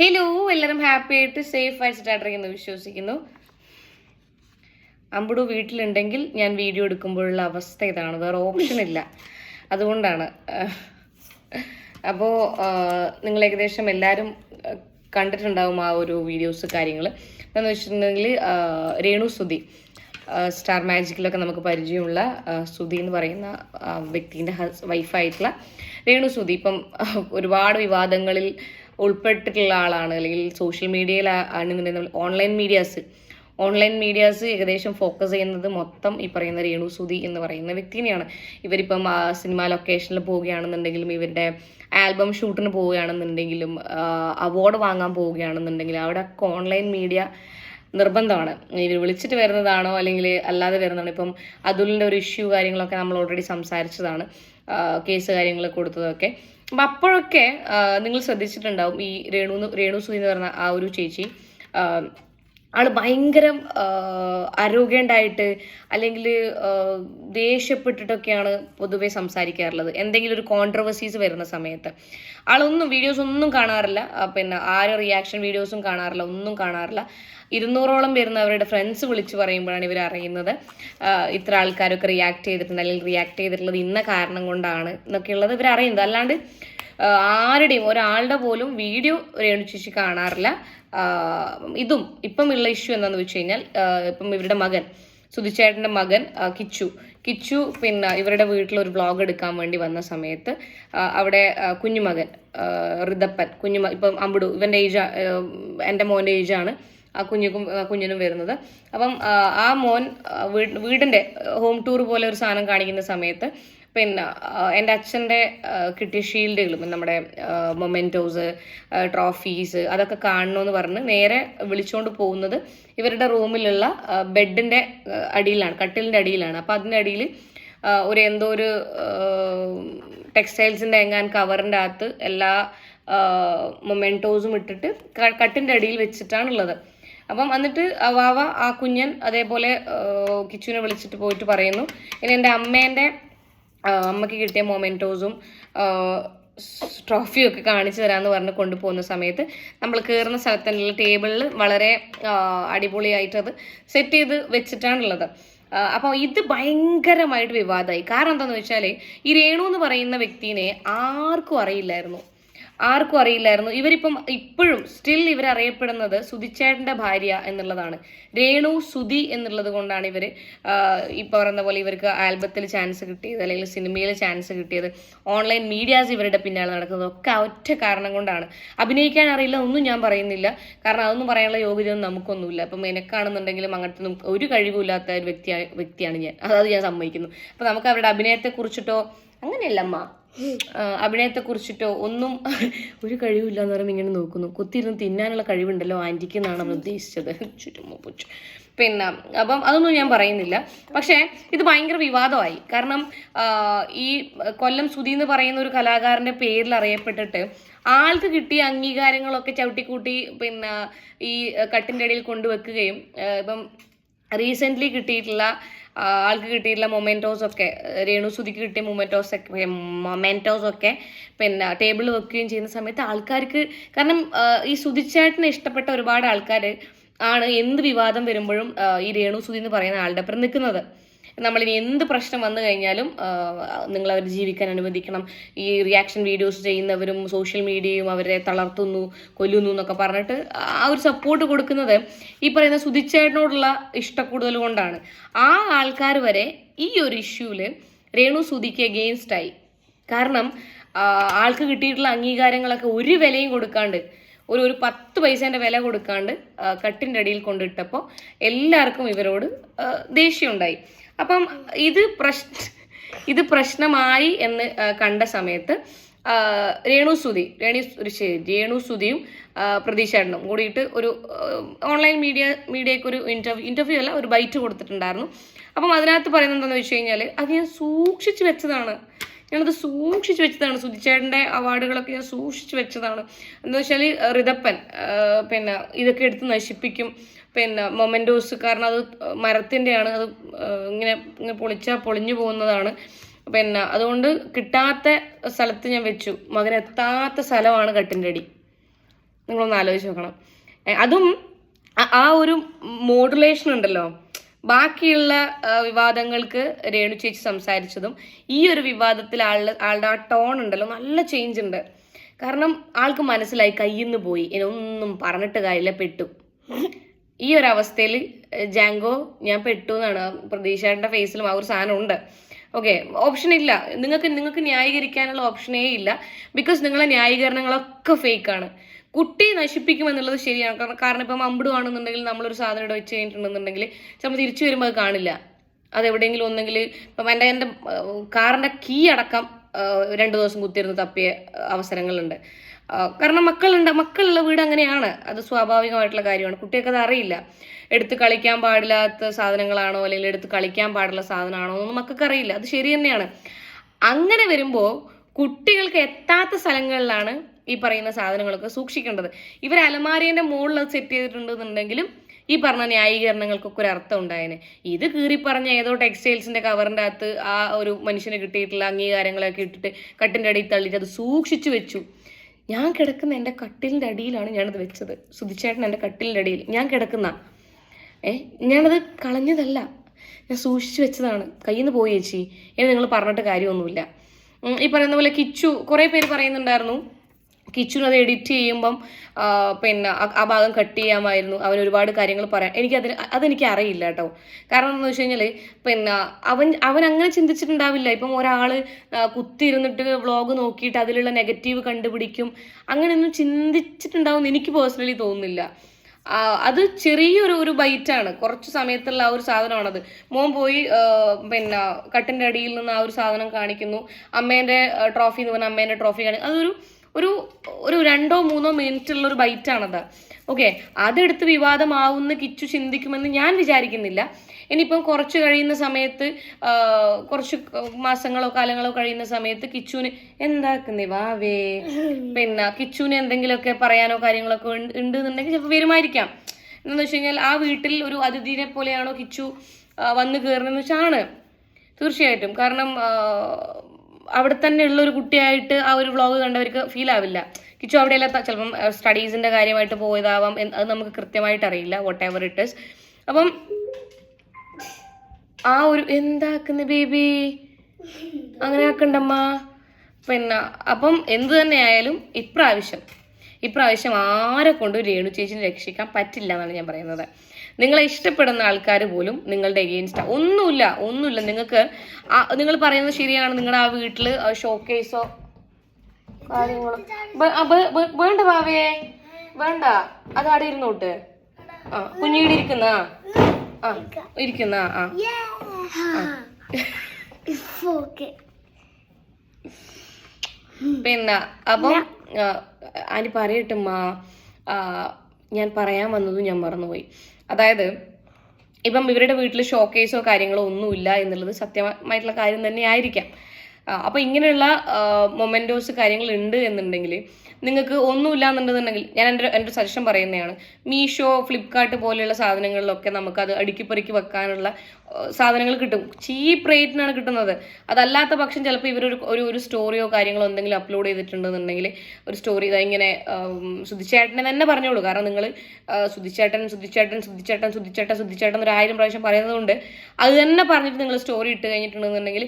Hello എല്ലാവരും happy ആയിട്ട് safe ആയിട്ട് എന്ന് വിശ്വസിക്കുന്നു. അമ്പുടു വീട്ടിലുണ്ടെങ്കിൽ ഞാൻ വീഡിയോ എടുക്കുമ്പോഴുള്ള അവസ്ഥ ഇതാണ്. വേറെ ഓപ്ഷൻ ഇല്ല. അതുകൊണ്ടാണ്. അപ്പോൾ നിങ്ങൾ ഏകദേശം എല്ലാവരും കണ്ടിട്ടുണ്ടാവും ആ ഒരു വീഡിയോസ് കാര്യങ്ങൾ എന്താണെന്ന് വെച്ചിട്ടുണ്ടെങ്കിൽ രേണു സുധി സ്റ്റാർ മാജിക്കിലൊക്കെ നമുക്ക് പരിചയമുള്ള സുധി എന്ന് പറയുന്ന വ്യക്തിന്റെ ഹസ് വൈഫായിട്ടുള്ള രേണു സുധി. ഇപ്പം ഒരുപാട് വിവാദങ്ങളിൽ ഉൾപ്പെട്ടിട്ടുള്ള ആളാണ്. അല്ലെങ്കിൽ സോഷ്യൽ മീഡിയയിൽ ആണെന്നുണ്ടെങ്കിൽ ഓൺലൈൻ മീഡിയാസ് ഓൺലൈൻ മീഡിയാസ് ഏകദേശം ഫോക്കസ് ചെയ്യുന്നത് മൊത്തം ഈ പറയുന്ന രേണു സുധി എന്ന് പറയുന്ന വ്യക്തിനെയാണ്. ഇവരിപ്പം സിനിമ ലൊക്കേഷനിൽ പോവുകയാണെന്നുണ്ടെങ്കിലും ഇവരുടെ ആൽബം ഷൂട്ടിന് പോവുകയാണെന്നുണ്ടെങ്കിലും അവാർഡ് വാങ്ങാൻ പോവുകയാണെന്നുണ്ടെങ്കിലും അവിടെ ഒക്കെ ഓൺലൈൻ മീഡിയ നിർബന്ധമാണ്. ഇവർ വിളിച്ചിട്ട് വരുന്നതാണോ അല്ലെങ്കിൽ അല്ലാതെ വരുന്നതാണോ? ഇപ്പം അതുലിന്റെ ഒരു ഇഷ്യൂ കാര്യങ്ങളൊക്കെ നമ്മൾ ഓൾറെഡി സംസാരിച്ചതാണ്. കേസ് കാര്യങ്ങൾ കൊടുത്തതൊക്കെ. അപ്പം അപ്പോഴൊക്കെ നിങ്ങൾ ശ്രദ്ധിച്ചിട്ടുണ്ടാവും ഈ രേണു രേണു സുനി എന്ന് പറഞ്ഞ ആ ഒരു ചേച്ചി. ആ, ആൾ ഭയങ്കര അരോഗ്യണ്ടായിട്ട് അല്ലെങ്കിൽ ദേഷ്യപ്പെട്ടിട്ടൊക്കെയാണ് പൊതുവെ സംസാരിക്കാറുള്ളത്. എന്തെങ്കിലും ഒരു കോൺട്രവേഴ്സീസ് വരുന്ന സമയത്ത്. ആളൊന്നും വീഡിയോസ് ഒന്നും കാണാറില്ല. പിന്നെ ആരും റിയാക്ഷൻ വീഡിയോസും കാണാറില്ല ഒന്നും കാണാറില്ല. ഇരുന്നൂറോളം വരുന്ന അവരുടെ ഫ്രണ്ട്സ് വിളിച്ച് പറയുമ്പോഴാണ് ഇവർ അറിയുന്നത്. ഇത്ര ആൾക്കാരൊക്കെ റിയാക്ട് ചെയ്തിട്ടുണ്ട് അല്ലെങ്കിൽ റിയാക്ട് ചെയ്തിട്ടുള്ളത് ഇന്ന കാരണം കൊണ്ടാണ് എന്നൊക്കെയുള്ളത് ഇവർ അറിയുന്നത് അല്ലാണ്ട് ആരുടെയും ഒരാളുടെ പോലും വീഡിയോ രേണു ചേച്ചി കാണാറില്ല. ഇതും ഇപ്പം ഉള്ള ഇഷ്യൂ എന്താണെന്ന് വെച്ച് കഴിഞ്ഞാൽ ഇപ്പം ഇവരുടെ മകൻ സുധിച്ചേട്ടന്റെ മകൻ കിച്ചു. കിച്ചു പിന്നെ ഇവരുടെ വീട്ടിൽ ഒരു വ്ളോഗ് എടുക്കാൻ വേണ്ടി വന്ന സമയത്ത് അവിടെ കുഞ്ഞുമകൻ ഋതപ്പൻ കുഞ്ഞുമ ഇപ്പം അമ്പിടു ഇവന്റെ ഏജ് എന്റെ മോന്റെ ഏജാണ് ആ കുഞ്ഞുക്കും ആ കുഞ്ഞിനും വരുന്നത്. അപ്പം ആ, മോൻ വീടിന്റെ ഹോം ടൂർ പോലെ ഒരു സാധനം കാണിക്കുന്ന സമയത്ത് പിന്നെ എന്റെ അച്ഛന്റെ കിട്ടിയ ഷീൽഡുകളും നമ്മുടെ മൊമെന്റോസ് ട്രോഫീസ് അതൊക്കെ കാണണമെന്ന് പറഞ്ഞ് നേരെ വിളിച്ചുകൊണ്ട് പോകുന്നത് ഇവരുടെ റൂമിലുള്ള ബെഡിന്റെ അടിയിലാണ് കട്ടിലിന്റെ അടിയിലാണ്. അപ്പോൾ അതിന്റെ അടിയിൽ ഒരു എന്തോ ഒരു ടെക്സ്റ്റൈൽസിന്റെ എങ്ങാൻ കവറിന്റെ അകത്ത് എല്ലാ മൊമെന്റോസും ഇട്ടിട്ട് കട്ടിന്റെ അടിയിൽ വെച്ചിട്ടാണുള്ളത്. അപ്പം എന്നിട്ട് വാവ ആ കുഞ്ഞൻ അതേപോലെ കിച്ചുവിനെ വിളിച്ചിട്ട് പോയിട്ട് പറയുന്നു. ഇനി എന്റെ അമ്മേന്റെ അമ്മയ്ക്ക് കിട്ടിയ മൊമെന്റോസും ട്രോഫിയും ഒക്കെ കാണിച്ചു തരാമെന്ന് പറഞ്ഞ് കൊണ്ടുപോകുന്ന സമയത്ത് നമ്മൾ കയറുന്ന സ്ഥലത്തുള്ള ടേബിളിൽ വളരെ അടിപൊളിയായിട്ടത് സെറ്റ് ചെയ്ത് വെച്ചിട്ടാണുള്ളത്. അപ്പോൾ ഇത് ഭയങ്കരമായിട്ട് വിവാദമായി. കാരണം എന്താണെന്ന് വെച്ചാൽ ഈ രേണു എന്ന് പറയുന്ന വ്യക്തിനെ ആർക്കും അറിയില്ലായിരുന്നു. ആർക്കും അറിയില്ലായിരുന്നു. ഇവരിപ്പം ഇപ്പോഴും സ്റ്റിൽ ഇവർ അറിയപ്പെടുന്നത് സുധിച്ചേട്ടന്റെ ഭാര്യ എന്നുള്ളതാണ്. രേണു സുധി എന്നുള്ളത് കൊണ്ടാണ് ഇവർ ഈ പറയുന്ന പോലെ ഇവർക്ക് ആൽബത്തിൽ ചാൻസ് കിട്ടിയത് അല്ലെങ്കിൽ സിനിമയിൽ ചാൻസ് കിട്ടിയത്. ഓൺലൈൻ മീഡിയാസ് ഇവരുടെ പിന്നാലെ നടക്കുന്നത് ഒക്കെ ഒറ്റ കാരണം കൊണ്ടാണ്. അഭിനയിക്കാൻ അറിയില്ല ഒന്നും ഞാൻ പറയുന്നില്ല. കാരണം അതൊന്നും പറയാനുള്ള യോഗ്യതയൊന്നും നമുക്കൊന്നുമില്ല. അപ്പം എനക്കാണെന്നുണ്ടെങ്കിലും അങ്ങനത്തെ ഒരു കഴിവുമില്ലാത്ത ഒരു വ്യക്തി വ്യക്തിയാണ് ഞാൻ. അതായത് ഞാൻ സമ്മതിക്കുന്നു. അപ്പം നമുക്ക് അവരുടെ അഭിനയത്തെക്കുറിച്ചിട്ടോ അങ്ങനെയല്ല അമ്മ അഭിനയത്തെ കുറിച്ചിട്ടോ ഒന്നും ഒരു കഴിവില്ല എന്ന് പറയുമ്പോൾ ഇങ്ങനെ നോക്കുന്നു. കുത്തിയിരുന്ന് തിന്നാനുള്ള കഴിവുണ്ടല്ലോ ആന്റിക്ക് എന്നാണ് നമ്മൾ ഉദ്ദേശിച്ചത്. ചുറ്റുമോ പൂച്ചു. പിന്നെ അപ്പം അതൊന്നും ഞാൻ പറയുന്നില്ല. പക്ഷേ ഇത് ഭയങ്കര വിവാദമായി. കാരണം ഈ കൊല്ലം സുധി എന്ന് പറയുന്ന ഒരു കലാകാരന്റെ പേരിൽ അറിയപ്പെട്ടിട്ട് ആൾക്ക് കിട്ടിയ അംഗീകാരങ്ങളൊക്കെ ചവിട്ടിക്കൂട്ടി പിന്നെ ഈ കട്ടിന്റെ ഇടയിൽ കൊണ്ടുവെക്കുകയും ഇപ്പം റീസെന്റ്ലി കിട്ടിയിട്ടുള്ള ആൾക്ക് കിട്ടിയിട്ടുള്ള മൊമെന്റോസ് ഒക്കെ രേണുസുതിക്ക് കിട്ടിയ മൊമെന്റോസ് ഒക്കെ മൊമെന്റോസ് ഒക്കെ പിന്നെ ടേബിൾ വെക്കുകയും ചെയ്യുന്ന സമയത്ത് ആൾക്കാർക്ക് കാരണം ഈ സുതിച്ചേട്ടന് ഇഷ്ടപ്പെട്ട ഒരുപാട് ആൾക്കാർ ആണ് എന്ത് വിവാദം വരുമ്പോഴും ഈ രേണു സുധി എന്ന് പറയുന്ന ആളുടെ അപ്പുറം നിൽക്കുന്നത്. നമ്മളിനി എന്ത് പ്രശ്നം വന്നു കഴിഞ്ഞാലും നിങ്ങൾ അവർ ജീവിക്കാൻ അനുവദിക്കണം. ഈ റിയാക്ഷൻ വീഡിയോസ് ചെയ്യുന്നവരും സോഷ്യൽ മീഡിയയും അവരെ തളർത്തുന്നു കൊല്ലുന്നു എന്നൊക്കെ പറഞ്ഞിട്ട് ആ ഒരു സപ്പോർട്ട് കൊടുക്കുന്നത് ഈ പറയുന്ന സുധിച്ചേട്ടനോടുള്ള ഇഷ്ടക്കൂടുതൽ കൊണ്ടാണ്. ആ ആൾക്കാർ വരെ ഈ ഒരു ഇഷ്യൂവിൽ രേണു സുധിക്ക് അഗെയിൻസ്റ്റായി കാരണം ആൾക്ക് കിട്ടിയിട്ടുള്ള അംഗീകാരങ്ങളൊക്കെ ഒരു വിലയും കൊടുക്കാണ്ട് ഒരു ഒരു പത്ത് പൈസേന്റെ വില കൊടുക്കാണ്ട് കട്ടിന്റെ അടിയിൽ കൊണ്ടിട്ടപ്പോൾ എല്ലാവർക്കും ഇവരോട് ദേഷ്യമുണ്ടായി അപ്പം ഇത് പ്രശ് ഇത് പ്രശ്നമായി എന്ന് കണ്ട സമയത്ത് രേണു സുധി രേണു രേണു സുധിയും പ്രതീക്ഷേടനും കൂടിയിട്ട് ഒരു ഓൺലൈൻ മീഡിയ മീഡിയയ്ക്ക് ഒരു ഇന്റർവ്യൂ ഇന്റർവ്യൂ അല്ല ഒരു ബൈറ്റ് കൊടുത്തിട്ടുണ്ടായിരുന്നു. അപ്പം അതിനകത്ത് പറയുന്നത് എന്താണെന്ന് വെച്ച് കഴിഞ്ഞാൽ അത് ഞാൻ സൂക്ഷിച്ചു വെച്ചതാണ്. ഞാനത് സൂക്ഷിച്ചു വെച്ചതാണ്. സുധിച്ചേട്ടന്റെ അവാർഡുകളൊക്കെ ഞാൻ സൂക്ഷിച്ചു വെച്ചതാണ്. എന്താ വെച്ചാൽ ഋതപ്പൻ പിന്നെ ഇതൊക്കെ എടുത്ത് നശിപ്പിക്കും. പിന്നെ മൊമെന്റോസ് കാരണം അത് മരത്തിന്റെയാണ് അത് ഇങ്ങനെ ഇങ്ങനെ പൊളിച്ചാൽ പൊളിഞ്ഞു പോകുന്നതാണ്. പിന്നെ അതുകൊണ്ട് കിട്ടാത്ത സ്ഥലത്ത് ഞാൻ വെച്ചു. മകൻ എത്താത്ത സ്ഥലമാണ് കട്ടിന്റെ അടി നിങ്ങളൊന്ന് ആലോചിച്ച് നോക്കണം. അതും ആ- ഒരു മോഡുലേഷൻ ഉണ്ടല്ലോ. ബാക്കിയുള്ള വിവാദങ്ങൾക്ക് രേണു ചേച്ചി സംസാരിച്ചതും ഈ ഒരു വിവാദത്തിൽ ആളുടെ ആളുടെ ആ ടോൺ ഉണ്ടല്ലോ. നല്ല ചേഞ്ച് ഉണ്ട്. കാരണം ആൾക്ക് മനസ്സിലായി കയ്യിൽ നിന്ന് പോയി. ഇനി പറഞ്ഞിട്ട് കാര്യമില്ല. പെട്ടു. ഈ ഒരു അവസ്ഥയിൽ ജാങ്കോ ഞാൻ പെട്ടു എന്നാണ് പ്രതീക്ഷയുടെ ഫേസിലും ആ ഒരു സാധനം ഉണ്ട്. ഓക്കെ ഓപ്ഷൻ ഇല്ല. നിങ്ങൾക്ക് നിങ്ങൾക്ക് ന്യായീകരിക്കാനുള്ള ഓപ്ഷനേ ഇല്ല. ബിക്കോസ് നിങ്ങളെ ന്യായീകരണങ്ങളൊക്കെ ഫേക്ക് ആണ് കുട്ടി നശിപ്പിക്കുമെന്നുള്ളത് ശരിയാണ്. കാരണം കാരണം ഇപ്പം അമ്പിടുവാണെന്നുണ്ടെങ്കിൽ നമ്മളൊരു സാധനം ഇവിടെ വെച്ച് കഴിഞ്ഞിട്ടുണ്ടെന്നുണ്ടെങ്കിൽ ചിലപ്പോൾ തിരിച്ചു വരുമ്പോൾ അത് കാണില്ല. അതെവിടെയെങ്കിലും ഒന്നെങ്കിൽ ഇപ്പം എന്റെ എന്റെ കാറിന്റെ കീ അടക്കം രണ്ട് ദിവസം കുത്തിയിരുന്ന് തപ്പിയ അവസരങ്ങളുണ്ട്. കാരണം മക്കളുണ്ട് മക്കളുള്ള വീട് അങ്ങനെയാണ്. അത് സ്വാഭാവികമായിട്ടുള്ള കാര്യമാണ്. കുട്ടികൾക്ക് അത് അറിയില്ല. എടുത്ത് കളിക്കാൻ പാടില്ലാത്ത സാധനങ്ങളാണോ അല്ലെങ്കിൽ എടുത്ത് കളിക്കാൻ പാടുള്ള സാധനമാണോ എന്നൊന്നും മക്കൾക്ക് അറിയില്ല. അത് ശരി തന്നെയാണ്. അങ്ങനെ വരുമ്പോൾ കുട്ടികൾക്ക് എത്താത്ത സ്ഥലങ്ങളിലാണ് ഈ പറയുന്ന സാധനങ്ങളൊക്കെ സൂക്ഷിക്കേണ്ടത്. ഇവർ അലമാരിയുടെ മുകളിൽ അത് സെറ്റ് ചെയ്തിട്ടുണ്ടെന്നുണ്ടെങ്കിലും ഈ പറഞ്ഞ ന്യായീകരണങ്ങൾക്കൊക്കെ ഒരു അർത്ഥം ഉണ്ടായേനെ. ഇത് കീറി പറഞ്ഞ ഏതോ ടെക്സ്റ്റൈൽസിന്റെ കവറിന്റെ അകത്ത് ആ ഒരു മനുഷ്യന് കിട്ടിയിട്ടുള്ള അംഗീകാരങ്ങളൊക്കെ ഇട്ടിട്ട് കട്ടിന്റെ അടിയിൽ തള്ളിയിട്ട് അത് സൂക്ഷിച്ചു വെച്ചു. ഞാൻ കിടക്കുന്ന എന്റെ കട്ടിലിന്റെ അടിയിലാണ് ഞാനത് വെച്ചത്. സുധിച്ചേട്ടൻ എന്റെ കട്ടിലിന്റെ അടിയിൽ. ഞാൻ കിടക്കുന്ന. ഏ ഞാനത് കളഞ്ഞതല്ല. ഞാൻ സൂക്ഷിച്ചു വെച്ചതാണ്. കയ്യിൽ നിന്ന് പോയി ചേച്ചി. ഇനി നിങ്ങൾ പറഞ്ഞിട്ട് കാര്യമൊന്നുമില്ല. ഈ പറയുന്ന പോലെ കിച്ചു കുറേ പേര് പറയുന്നുണ്ടായിരുന്നു. കിച്ചുന് അത് എഡിറ്റ് ചെയ്യുമ്പം പിന്നെ ആ- ഭാഗം കട്ട് ചെയ്യാമായിരുന്നു. അവൻ ഒരുപാട് കാര്യങ്ങൾ പറയാം എനിക്കതിന് അതെനിക്ക് അറിയില്ല കേട്ടോ. കാരണം എന്ന് വെച്ച് കഴിഞ്ഞാൽ പിന്നെ അവൻ അവൻ അങ്ങനെ ചിന്തിച്ചിട്ടുണ്ടാവില്ല. ഇപ്പം ഒരാൾ കുത്തിയിരുന്നിട്ട് വ്ളോഗ് നോക്കിയിട്ട് അതിലുള്ള നെഗറ്റീവ് കണ്ടുപിടിക്കും. അങ്ങനെയൊന്നും ചിന്തിച്ചിട്ടുണ്ടാവും എനിക്ക് പേഴ്സണലി തോന്നുന്നില്ല. അത് ചെറിയൊരു ഒരു ബൈറ്റാണ്. കുറച്ച് സമയത്തുള്ള ആ ഒരു സാധനമാണത് മോൻ പോയി പിന്നെ കട്ടിന്റെ അടിയിൽ നിന്ന് ആ ഒരു സാധനം കാണിക്കുന്നു. അമ്മേന്റെ ട്രോഫി എന്ന് പറഞ്ഞാൽ അമ്മേന്റെ ട്രോഫി കാണിക്കുന്നു. അതൊരു ഒരു ഒരു രണ്ടോ മൂന്നോ മിനിറ്റ് ഉള്ള ഒരു ബൈറ്റാണത്. ഓക്കെ അതെടുത്ത് വിവാദമാവുന്ന കിച്ചു ചിന്തിക്കുമെന്ന് ഞാൻ വിചാരിക്കുന്നില്ല. ഇനിയിപ്പം കുറച്ച് കഴിയുന്ന സമയത്ത് കുറച്ച് മാസങ്ങളോ കാലങ്ങളോ കഴിയുന്ന സമയത്ത് കിച്ചുവിന് എന്താക്കുന്നേ വാവേ പിന്നെ കിച്ചുവിന് എന്തെങ്കിലുമൊക്കെ പറയാനോ കാര്യങ്ങളൊക്കെ ഉണ്ട് എന്നുണ്ടെങ്കിൽ ചിലപ്പോൾ വരുമായിരിക്കാം എന്താണെന്ന് വെച്ച് കഴിഞ്ഞാൽ ആ വീട്ടിൽ ഒരു അതിഥിനെ പോലെയാണോ കിച്ചു വന്നു കയറുന്നതെന്ന് വെച്ചാണ്. തീർച്ചയായിട്ടും. കാരണം അവിടെ തന്നെ ഉള്ള ഒരു കുട്ടിയായിട്ട് ആ ഒരു വ്ളോഗ് കണ്ടവർക്ക് ഫീൽ ആവില്ല. കിച്ചു അവിടെയല്ല ചിലപ്പം സ്റ്റഡീസിന്റെ കാര്യമായിട്ട് പോയതാവാം അത് നമുക്ക് കൃത്യമായിട്ട് അറിയില്ല വോട്ട് എവർ ഇറ്റ് ഇസ് അപ്പം ആ ഒരു എന്താക്കുന്ന ബേബി? അങ്ങനെ ആക്കണ്ടമ്മ? പിന്നെ അപ്പം എന്ത് തന്നെ ആയാലും ഇപ്രാവശ്യം ഇപ്രാവശ്യം ആരെ കൊണ്ടും രേണു ചേച്ചിനെ രക്ഷിക്കാൻ പറ്റില്ല എന്നാണ് ഞാൻ പറയുന്നത്. നിങ്ങളെ ഇഷ്ടപ്പെടുന്ന ആൾക്കാർ പോലും നിങ്ങളുടെ എഗെയിൻസ്റ്റ് ഒന്നുമില്ല ഒന്നുമില്ല. നിങ്ങൾക്ക് നിങ്ങൾ പറയുന്നത് ശരിയാണ്. നിങ്ങളുടെ ആ വീട്ടിൽ ഷോക്കേസോ കാര്യങ്ങളോ. വേണ്ട ഭാവേ വേണ്ട. അത് അവിടെ ഇരുന്നോട്ട് ആ കുഞ്ഞീടെ ഇരിക്കുന്ന? ആ ഇരിക്കുന്ന? ആ പിന്നെ അപ്പം ആനി പറയട്ടുമ്മ ഞാൻ പറയാൻ വന്നതും ഞാൻ മറന്നുപോയി. അതായത് ഇപ്പം ഇവരുടെ വീട്ടിൽ ഷോക്കേസോ കാര്യങ്ങളോ ഒന്നുമില്ല എന്നുള്ളത് സത്യമായിട്ടുള്ള കാര്യം തന്നെ ആയിരിക്കാം ആ, അപ്പൊ ഇങ്ങനെയുള്ള മൊമെന്റോസ് കാര്യങ്ങൾ ഉണ്ട് എന്നുണ്ടെങ്കിൽ നിങ്ങൾക്ക് ഒന്നുമില്ല എന്നുണ്ടെന്നുണ്ടെങ്കിൽ ഞാൻ എന്റെ എന്റെ സജഷൻ പറയുന്നതാണ്. മീഷോ ഫ്ലിപ്കാർട്ട് പോലെയുള്ള സാധനങ്ങളിലൊക്കെ നമുക്കത് അടുക്കിപ്പറിക്കി വെക്കാനുള്ള സാധനങ്ങൾ കിട്ടും. ചീപ്പ് റേറ്റിനാണ് കിട്ടുന്നത്. അതല്ലാത്ത പക്ഷം ചിലപ്പോൾ ഇവരൊരു ഒരു ഒരു സ്റ്റോറിയോ കാര്യങ്ങളോ എന്തെങ്കിലും അപ്ലോഡ് ചെയ്തിട്ടുണ്ടെന്നുണ്ടെങ്കിൽ ഒരു സ്റ്റോറി ഇതാ ഇങ്ങനെ സുധിച്ചേട്ടനെ തന്നെ പറഞ്ഞോളൂ. കാരണം നിങ്ങൾ സുധിച്ചേട്ടൻ സുധിച്ചേട്ടൻ സുധിച്ചേട്ടൻ സുധിച്ചേട്ടൻ സുധിച്ചേട്ടൻ ഒരു ആയിരം പ്രാവശ്യം പറയുന്നതുകൊണ്ട് അത് തന്നെ പറഞ്ഞിട്ട് നിങ്ങൾ സ്റ്റോറി ഇട്ട് കഴിഞ്ഞിട്ടുണ്ടെന്നുണ്ടെങ്കിൽ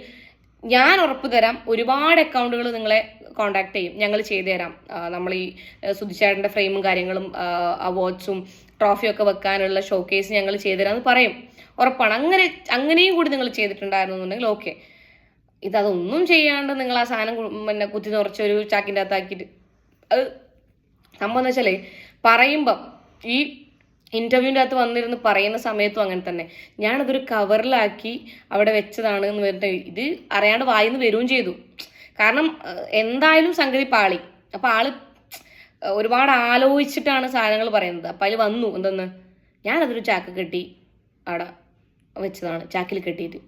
ഞാൻ ഉറപ്പ് തരാം ഒരുപാട് അക്കൗണ്ടുകൾ നിങ്ങളെ കോണ്ടാക്ട് ചെയ്യും. ഞങ്ങൾ ചെയ്തു തരാം. നമ്മൾ ഈ സുധിച്ചേട്ടന്റെ ഫ്രെയിമും കാര്യങ്ങളും അവാർഡ്സും ട്രോഫിയൊക്കെ വെക്കാനുള്ള ഷോക്കേസ് ഞങ്ങൾ ചെയ്തു തരാമെന്ന് പറയും. ഉറപ്പാണ്. അങ്ങനെ അങ്ങനെയും കൂടി നിങ്ങൾ ചെയ്തിട്ടുണ്ടായിരുന്നുണ്ടെങ്കിൽ ഓക്കെ ഇതൊന്നും ചെയ്യാണ്ട് നിങ്ങൾ ആ സാധനം പിന്നെ കുത്തി നിറച്ച് ഒരു ചാക്കിന്റെ അകത്താക്കിയിട്ട് അത് സംഭവം എന്ന് വെച്ചാലേ പറയുമ്പം ഈ ഇന്റർവ്യൂവിന്റെ അകത്ത് വന്നിരുന്ന് പറയുന്ന സമയത്തും അങ്ങനെ തന്നെ. ഞാനതൊരു കവറിലാക്കി അവിടെ വെച്ചതാണ് എന്ന് പറഞ്ഞിട്ട് ഇത് അറിയാണ്ട് വായിന്ന് വരികയും ചെയ്തു. കാരണം എന്തായാലും സംഗതി പാളി. അപ്പൊ ആൾ ഒരുപാട് ആലോചിച്ചിട്ടാണ് സാധനങ്ങൾ പറയുന്നത്. അപ്പൊ അതിൽ വന്നു എന്തെന്ന്? ഞാനതൊരു ചാക്ക് കെട്ടി അവിടെ വെച്ചതാണ് ചാക്കിൽ കെട്ടിയിട്ട്.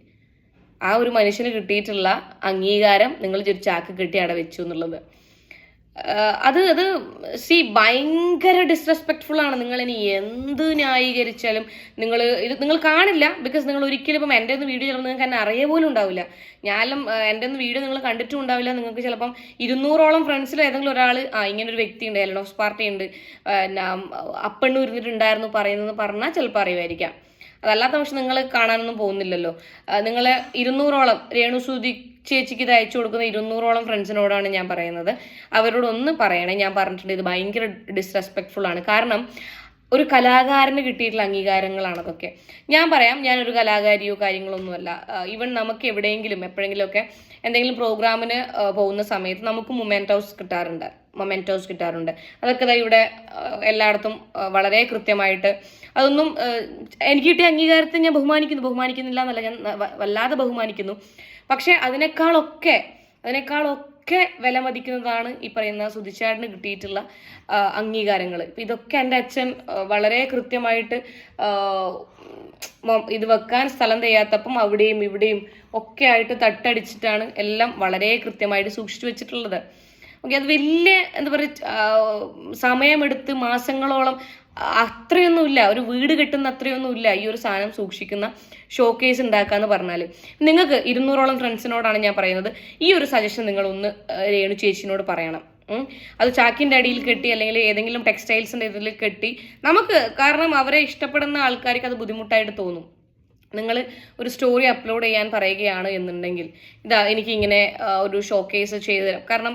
ആ ഒരു മനുഷ്യന് കിട്ടിയിട്ടുള്ള അംഗീകാരം നിങ്ങൾ ഒരു ചാക്ക് കെട്ടി അവിടെ വെച്ചു എന്നുള്ളത്. അത് അത് സി ഭയങ്കര ഡിസ്റെസ്പെക്ട്ഫുൾ ആണ്. നിങ്ങൾ ഇനി എന്ത് ന്യായീകരിച്ചാലും നിങ്ങൾ ഇത് നിങ്ങൾ കാണില്ല. ബിക്കോസ് നിങ്ങൾ ഒരിക്കലും ഇപ്പം എന്റെ ഒന്ന് വീഡിയോ ചിലപ്പോൾ നിങ്ങൾക്ക് എന്നെ അറിയ പോലും ഉണ്ടാവില്ല. ഞാനും എന്റെ ഒന്ന് വീഡിയോ നിങ്ങൾ കണ്ടിട്ടും ഉണ്ടാവില്ല. നിങ്ങൾക്ക് ചിലപ്പം ഇരുന്നൂറോളം ഫ്രണ്ട്സിൽ ഏതെങ്കിലും ഒരാൾ ആ ഇങ്ങനെ ഒരു വ്യക്തി ഉണ്ട് ഓഫ് പാർട്ടി ഉണ്ട്. അപ്പണ്ണു ഇരുന്നിട്ടുണ്ടായിരുന്നു പറയുന്നത് പറഞ്ഞാൽ ചിലപ്പോൾ അറിയുമായിരിക്കാം. അതല്ലാത്ത പക്ഷെ നിങ്ങൾ കാണാനൊന്നും പോകുന്നില്ലല്ലോ. നിങ്ങൾ ഇരുന്നൂറോളം രേണുസൂതി ചേച്ചിക്ക് ഇത് അയച്ചു കൊടുക്കുന്ന ഇരുന്നൂറോളം ഫ്രണ്ട്സിനോടാണ് ഞാൻ പറയുന്നത്. അവരോട് ഒന്ന് പറയണേ ഞാൻ പറഞ്ഞിട്ടുണ്ട് ഇത് ഭയങ്കര ഡിസ്റെസ്പെക്ട്ഫുൾ ആണ്. കാരണം ഒരു കലാകാരന് കിട്ടിയിട്ടുള്ള അംഗീകാരങ്ങളാണ് അതൊക്കെ. ഞാൻ പറയാം ഞാനൊരു കലാകാരിയോ കാര്യങ്ങളൊന്നുമല്ല. ഈവൻ നമുക്ക് എവിടെയെങ്കിലും എപ്പോഴെങ്കിലുമൊക്കെ എന്തെങ്കിലും പ്രോഗ്രാമിന് പോകുന്ന സമയത്ത് നമുക്ക് മൊമെന്റോസ് കിട്ടാറുണ്ട്. മൊമെന്റോസ് കിട്ടാറുണ്ട്. അതൊക്കെ ഇതാ ഇവിടെ എല്ലായിടത്തും വളരെ കൃത്യമായിട്ട് അതൊന്നും എനിക്ക് കിട്ടിയ അംഗീകാരത്തെ ഞാൻ ബഹുമാനിക്കുന്നു. ബഹുമാനിക്കുന്നില്ല എന്നല്ല ഞാൻ വല്ലാതെ ബഹുമാനിക്കുന്നു. പക്ഷേ അതിനേക്കാളൊക്കെ അതിനേക്കാളൊക്കെ വില മതിക്കുന്നതാണ് ഈ പറയുന്ന സുധിച്ചാടിന് കിട്ടിയിട്ടുള്ള അംഗീകാരങ്ങൾ ഇതൊക്കെ എന്റെ അച്ഛൻ വളരെ കൃത്യമായിട്ട് ഇത് വെക്കാൻ സ്ഥലം ചെയ്യാത്തപ്പം അവിടെയും ഇവിടെയും ഒക്കെ ആയിട്ട് തട്ടടിച്ചിട്ടാണ് എല്ലാം വളരെ കൃത്യമായിട്ട് സൂക്ഷിച്ചു വെച്ചിട്ടുള്ളത്. ഓക്കെ അത് വലിയ എന്താ പറയുക സമയമെടുത്ത് മാസങ്ങളോളം അത്രയൊന്നുമില്ല ഒരു വീട് കിട്ടുന്ന അത്രയൊന്നുമില്ല ഈ ഒരു സാധനം സൂക്ഷിക്കുന്ന ഷോക്കേസ് ഉണ്ടാക്കാന്ന് പറഞ്ഞാൽ നിങ്ങൾക്ക് ഇരുന്നൂറോളം ഫ്രണ്ട്സിനോടാണ് ഞാൻ പറയുന്നത്. ഈ ഒരു സജഷൻ നിങ്ങൾ ഒന്ന് രേണു ചേച്ചിനോട് പറയണം. അത് ചാക്കിന്റെ അടിയിൽ കെട്ടി അല്ലെങ്കിൽ ഏതെങ്കിലും ടെക്സ്റ്റൈൽസിന്റെ ഇതിൽ കെട്ടി നമുക്ക് കാരണം അവരെ ഇഷ്ടപ്പെടുന്ന ആൾക്കാർക്ക് അത് ബുദ്ധിമുട്ടായിട്ട് തോന്നും. നിങ്ങൾ ഒരു സ്റ്റോറി അപ്ലോഡ് ചെയ്യാൻ പറയുകയാണ് എന്നുണ്ടെങ്കിൽ ഇതാ എനിക്കിങ്ങനെ ഒരു ഒരു കേസ് ചെയ്ത് തരാം. കാരണം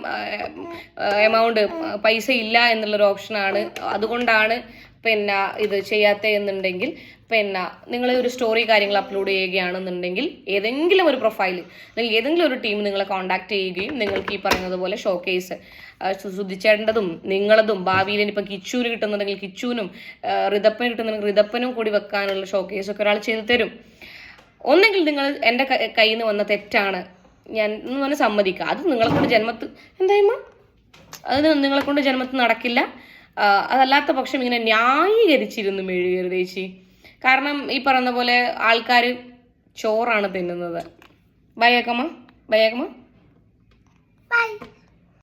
എമൗണ്ട് പൈസ ഇല്ല എന്നുള്ളൊരു ഓപ്ഷനാണ് അതുകൊണ്ടാണ് പിന്നെ ഇത് ചെയ്യാത്ത എന്നുണ്ടെങ്കിൽ പിന്നെ നിങ്ങൾ ഒരു സ്റ്റോറി കാര്യങ്ങൾ അപ്ലോഡ് ചെയ്യുകയാണെന്നുണ്ടെങ്കിൽ ഏതെങ്കിലും ഒരു പ്രൊഫൈൽ അല്ലെങ്കിൽ ഏതെങ്കിലും ഒരു ടീം നിങ്ങളെ കോൺടാക്ട് ചെയ്യുകയും നിങ്ങൾക്ക് ഈ പറയുന്നത് പോലെ ഷോക്കേസ് ശുദ്ധിച്ചേണ്ടതും നിങ്ങളതും ഭാവിയിൽ ഇനിയിപ്പം കിച്ചൂന് കിട്ടുന്നുണ്ടെങ്കിൽ കിച്ചൂനും റിതപ്പന് കിട്ടുന്നുണ്ടെങ്കിൽ റിതപ്പനും കൂടി വെക്കാനുള്ള ഷോക്കേസ് ഒക്കെ ഒരാൾ ചെയ്തു തരും. ഒന്നെങ്കിൽ നിങ്ങൾ എന്റെ കയ്യിൽ നിന്ന് വന്ന തെറ്റാണ്. ഞാൻ എന്ന് പറഞ്ഞാൽ സമ്മതിക്കുക അത് നിങ്ങളെ കൊണ്ട് ജന്മത്ത് എന്തായ്മ അത് നിങ്ങളെ കൊണ്ട് ജന്മത്ത് നടക്കില്ല. അതല്ലാത്ത പക്ഷം ഇങ്ങനെ ന്യായീകരിച്ചിരുന്നു മെഴുകരുത് ചേച്ചി കാരണം ഈ പറയുന്ന പോലെ ആൾക്കാർ ചോറാണ് തിന്നുന്നത്. Bye Ekkamma bye Ekkamma bye